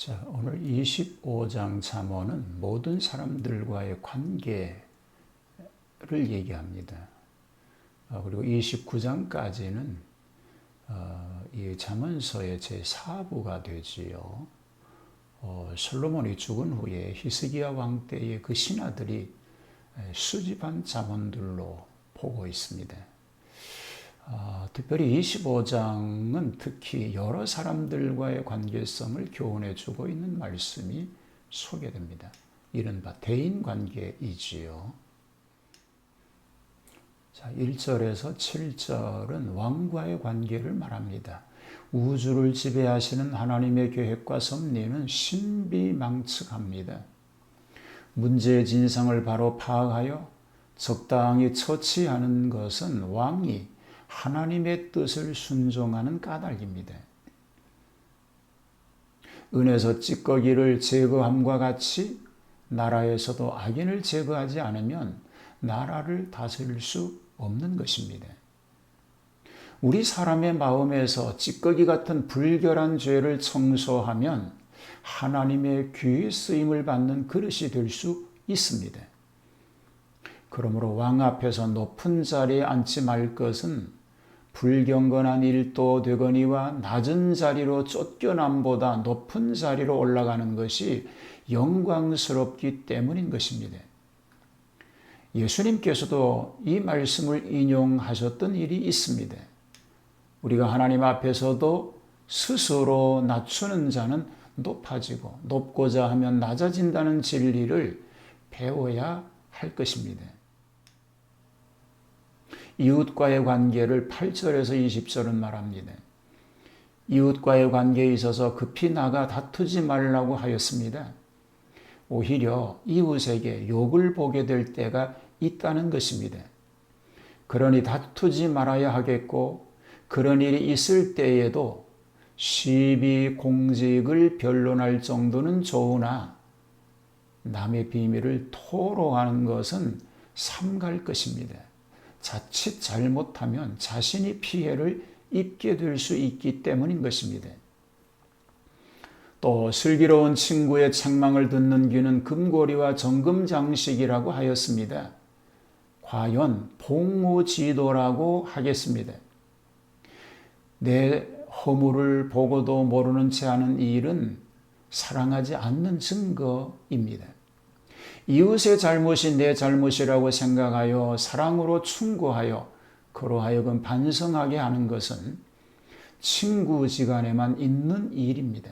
자, 오늘 25장 잠언은 모든 사람들과의 관계를 얘기합니다. 어, 그리고 29장까지는 어, 이 잠언서의 제 4부가 되지요. 어, 솔로몬이 죽은 후에 히스기야 왕 때의 그 신하들이 수집한 잠언들로 보고 있습니다. 어, 특별히 25장은 특히 여러 사람들과의 관계성을 교훈해 주고 있는 말씀이 소개됩니다. 이른바 대인 관계이지요. 자, 1절에서 7절은 왕과의 관계를 말합니다. 우주를 지배하시는 하나님의 계획과 섭리는 신비망측합니다. 문제의 진상을 바로 파악하여 적당히 처치하는 것은 왕이 하나님의 뜻을 순종하는 까닭입니다. 은에서 찌꺼기를 제거함과 같이 나라에서도 악인을 제거하지 않으면 나라를 다스릴 수 없는 것입니다. 우리 사람의 마음에서 찌꺼기 같은 불결한 죄를 청소하면 하나님의 귀에 쓰임을 받는 그릇이 될 수 있습니다. 그러므로 왕 앞에서 높은 자리에 앉지 말 것은 불경건한 일도 되거니와 낮은 자리로 쫓겨남보다 높은 자리로 올라가는 것이 영광스럽기 때문인 것입니다. 예수님께서도 이 말씀을 인용하셨던 일이 있습니다. 우리가 하나님 앞에서도 스스로 낮추는 자는 높아지고 높고자 하면 낮아진다는 진리를 배워야 할 것입니다. 이웃과의 관계를 8절에서 20절은 말합니다. 이웃과의 관계에 있어서 급히 나가 다투지 말라고 하였습니다. 오히려 이웃에게 욕을 보게 될 때가 있다는 것입니다. 그러니 다투지 말아야 하겠고, 그런 일이 있을 때에도 시비 공직을 변론할 정도는 좋으나 남의 비밀을 토로하는 것은 삼갈 것입니다. 자칫 잘못하면 자신이 피해를 입게 될 수 있기 때문인 것입니다. 또 슬기로운 친구의 책망을 듣는 귀는 금고리와 정금 장식이라고 하였습니다. 과연 봉우지도라고 하겠습니다. 내 허물을 보고도 모르는 채 하는 일은 사랑하지 않는 증거입니다. 이웃의 잘못이 내 잘못이라고 생각하여 사랑으로 충고하여 그로 하여금 반성하게 하는 것은 친구지간에만 있는 일입니다.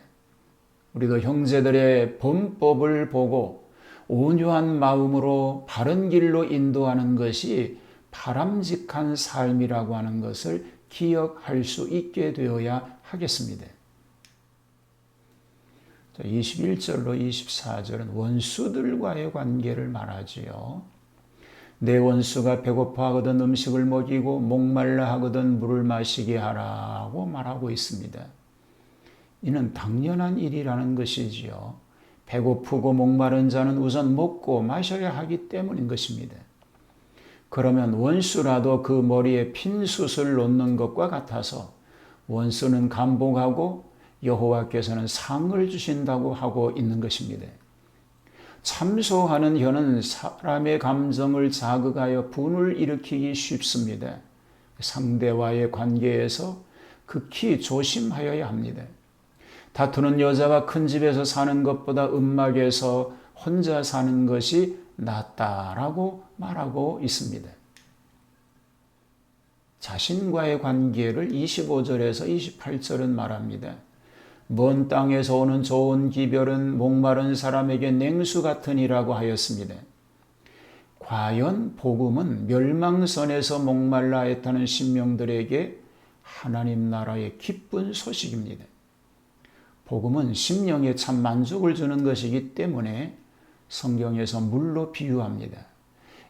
우리도 형제들의 범법을 보고 온유한 마음으로 바른 길로 인도하는 것이 바람직한 삶이라고 하는 것을 기억할 수 있게 되어야 하겠습니다. 21절로 24절은 원수들과의 관계를 말하지요. 내 원수가 배고파 하거든 음식을 먹이고 목말라 하거든 물을 마시게 하라고 말하고 있습니다. 이는 당연한 일이라는 것이지요. 배고프고 목마른 자는 우선 먹고 마셔야 하기 때문인 것입니다. 그러면 원수라도 그 머리에 핀 숯을 놓는 것과 같아서 원수는 감복하고 여호와께서는 상을 주신다고 하고 있는 것입니다. 참소하는 혀는 사람의 감정을 자극하여 분을 일으키기 쉽습니다. 상대와의 관계에서 극히 조심하여야 합니다. 다투는 여자가 큰 집에서 사는 것보다 음막에서 혼자 사는 것이 낫다라고 말하고 있습니다. 자신과의 관계를 25절에서 28절은 말합니다. 먼 땅에서 오는 좋은 기별은 목마른 사람에게 냉수 같으니라고 하였습니다. 과연 복음은 멸망선에서 목말라 했다는 신명들에게 하나님 나라의 기쁜 소식입니다. 복음은 심령에 참 만족을 주는 것이기 때문에 성경에서 물로 비유합니다.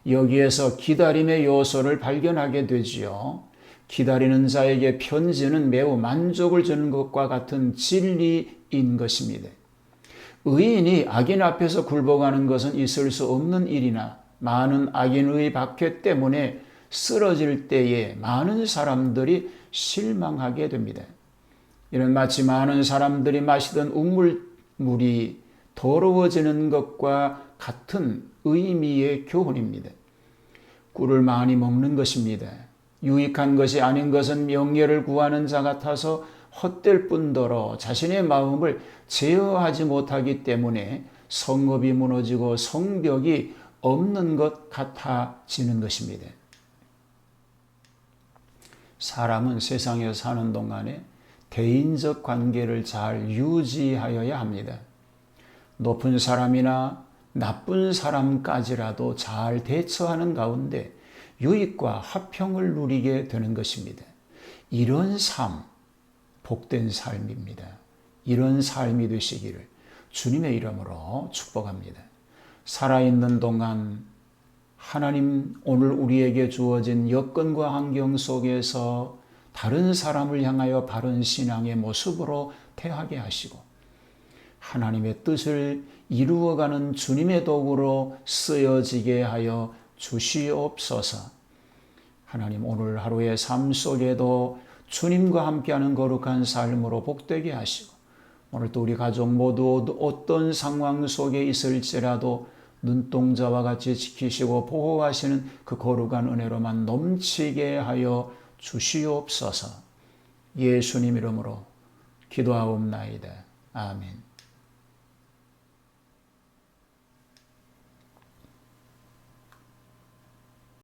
여기에서 기다림의 요소를 발견하게 되지요. 기다리는 자에게 편지는 매우 만족을 주는 것과 같은 진리인 것입니다. 의인이 악인 앞에서 굴복하는 것은 있을 수 없는 일이나 많은 악인의 박해 때문에 쓰러질 때에 많은 사람들이 실망하게 됩니다. 이는 마치 많은 사람들이 마시던 우물 물이 더러워지는 것과 같은 의미의 교훈입니다. 꿀을 많이 먹는 것입니다. 유익한 것이 아닌 것은 명예를 구하는 자 같아서 헛될 뿐더러 자신의 마음을 제어하지 못하기 때문에 성읍이 무너지고 성벽이 없는 것 같아지는 것입니다. 사람은 세상에 사는 동안에 대인적 관계를 잘 유지하여야 합니다. 높은 사람이나 나쁜 사람까지라도 잘 대처하는 가운데 유익과 화평을 누리게 되는 것입니다. 이런 삶, 복된 삶입니다. 이런 삶이 되시기를 주님의 이름으로 축복합니다. 살아있는 동안 하나님 오늘 우리에게 주어진 여건과 환경 속에서 다른 사람을 향하여 바른 신앙의 모습으로 태하게 하시고 하나님의 뜻을 이루어가는 주님의 도구로 쓰여지게 하여 주시옵소서. 하나님 오늘 하루의 삶 속에도 주님과 함께하는 거룩한 삶으로 복되게 하시고 오늘 또 우리 가족 모두 어떤 상황 속에 있을지라도 눈동자와 같이 지키시고 보호하시는 그 거룩한 은혜로만 넘치게 하여 주시옵소서. 예수님 이름으로 기도하옵나이다. 아멘.